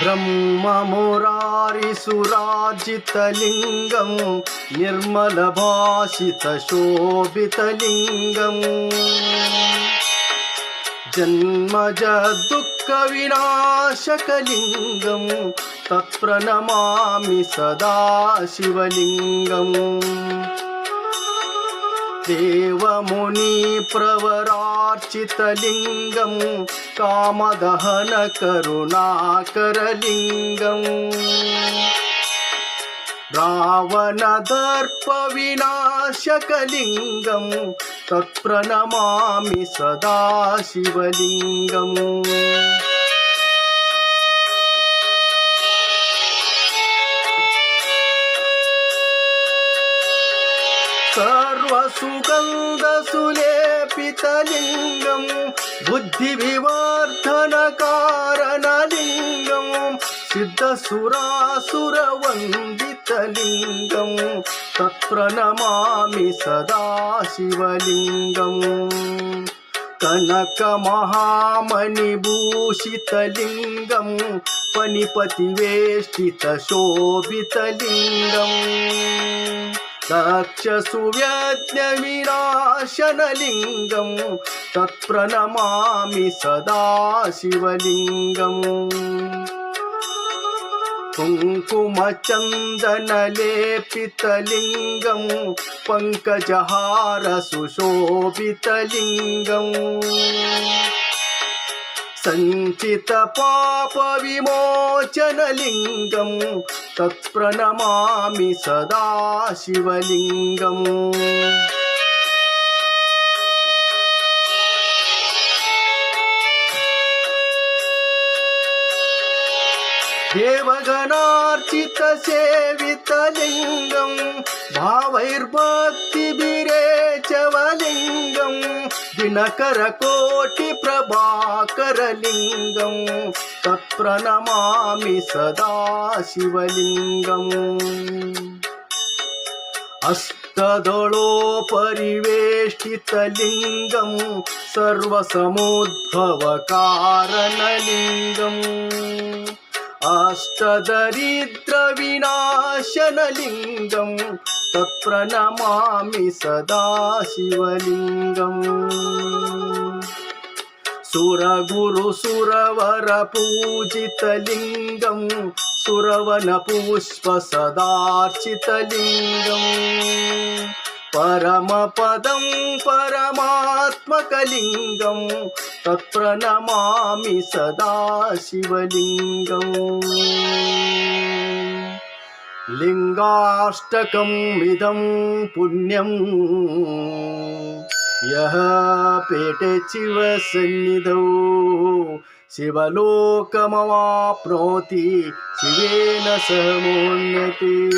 బ్రహ్మమురారిసురాజితలింగం నిర్మల భాషిత శోభితలింగం జన్మజ దుఃఖ వినాశకలింగం తత్ప్రణమామి సదాశివలింగం దేవముని ప్రవరార్చితలింగం కామదహన కరుణాకరలింగం. రావణదర్పవినాశకలింగం తత్ప్రణమామి సదాశివలింగము सर्वसुगन्धसुलेपितलिङ्गं बुद्धिविवर्धनकारणलिङ्गं सिद्धसुरासुरवन्दितलिङ्गं तत्प्रणमामि सदा शिवलिङ्गम् कनकमहामणिभूषितलिङ्गं రాక్షసువ్యజ్ఞవినాశనలింగం తత్ప్రణమామి సదాశివలింగం కుంకుమచందనలేపితలింగం పంకజహార సుశోభితలింగం సంచిత పాప విమోచనలింగం తత్ప్రణమామి సదా శివలింగం దేవగణార్చిత సేవితలింగం భావైర్భక్తి दिनकरकोटिप्रभाकरलिङ्गं तत्प्रणमामि सदा शिवलिङ्गम्। अष्टदलोपरिवेष्टितलिङ्गं सर्वसमुद्भवकारणलिङ्गम् अष्टदरिद्रविनाशनलिङ्गं तत्प्रणमामि सदा शिवलिङ्गम् सुरगुरुसुरवरपूजितलिङ्गं सुरवनपुष्पसदार्चितलिङ्गम् परमपदं परमात्मकलिङ्गं तत्प्रणमामि सदा शिवलिङ्गम् లింగాష్టకమిదం పుణ్యం. యహ పేటే శివ సన్నిధౌ. శివలోకమవాప్నోతి శివేన సమోన్నతి